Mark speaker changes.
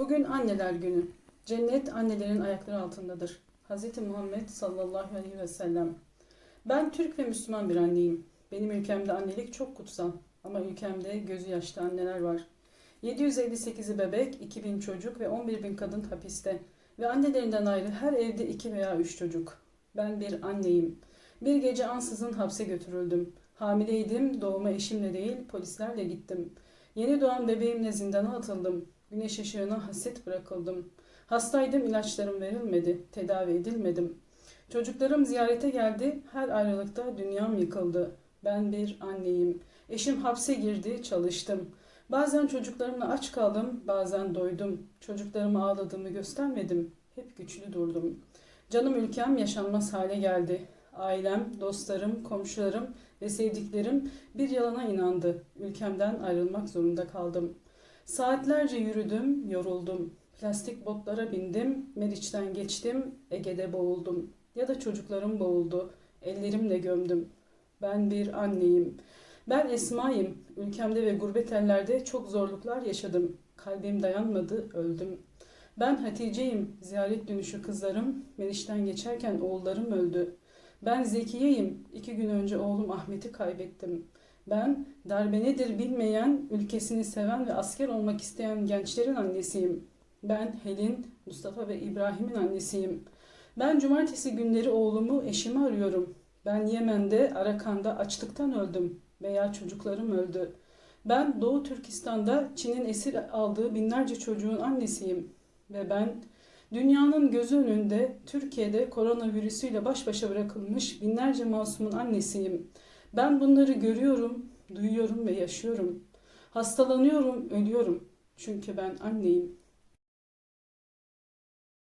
Speaker 1: Bugün anneler günü. Cennet annelerin ayakları altındadır. Hz. Muhammed sallallahu aleyhi ve sellem. Ben Türk ve Müslüman bir anneyim. Benim ülkemde annelik çok kutsal. Ama ülkemde gözü yaşlı anneler var. 758'i bebek, 2000 çocuk ve 11 bin kadın hapiste. Ve annelerinden ayrı her evde 2 veya 3 çocuk. Ben bir anneyim. Bir gece ansızın hapse götürüldüm. Hamileydim, doğuma eşimle değil polislerle gittim. Yeni doğan bebeğimle zindana atıldım. Güneş ışığına hasret bırakıldım. Hastaydım, ilaçlarım verilmedi, tedavi edilmedim. Çocuklarım ziyarete geldi, her ayrılıkta dünyam yıkıldı. Ben bir anneyim. Eşim hapse girdi, çalıştım. Bazen çocuklarımla aç kaldım, bazen doydum. Çocuklarıma ağladığımı göstermedim, hep güçlü durdum. Canım ülkem yaşanmaz hale geldi. Ailem, dostlarım, komşularım ve sevdiklerim bir yalana inandı. Ülkemden ayrılmak zorunda kaldım. Saatlerce yürüdüm, yoruldum. Plastik botlara bindim, Meriç'ten geçtim, Ege'de boğuldum. Ya da çocuklarım boğuldu, ellerimle gömdüm. Ben bir anneyim. Ben Esma'yım. Ülkemde ve gurbet ellerde çok zorluklar yaşadım. Kalbim dayanmadı, öldüm. Ben Hatice'yim. Ziyaret dönüşü kızlarım, Meriç'ten geçerken oğullarım öldü. Ben Zekiye'yim. İki gün önce oğlum Ahmet'i kaybettim. Ben darbe nedir bilmeyen, ülkesini seven ve asker olmak isteyen gençlerin annesiyim. Ben Helin, Mustafa ve İbrahim'in annesiyim. Ben cumartesi günleri oğlumu, eşimi arıyorum. Ben Yemen'de, Arakan'da açlıktan öldüm veya çocuklarım öldü. Ben Doğu Türkistan'da Çin'in esir aldığı binlerce çocuğun annesiyim. Ve ben dünyanın gözü önünde Türkiye'de koronavirüsüyle baş başa bırakılmış binlerce masumun annesiyim. Ben bunları görüyorum, duyuyorum ve yaşıyorum. Hastalanıyorum, ölüyorum. Çünkü ben anneyim.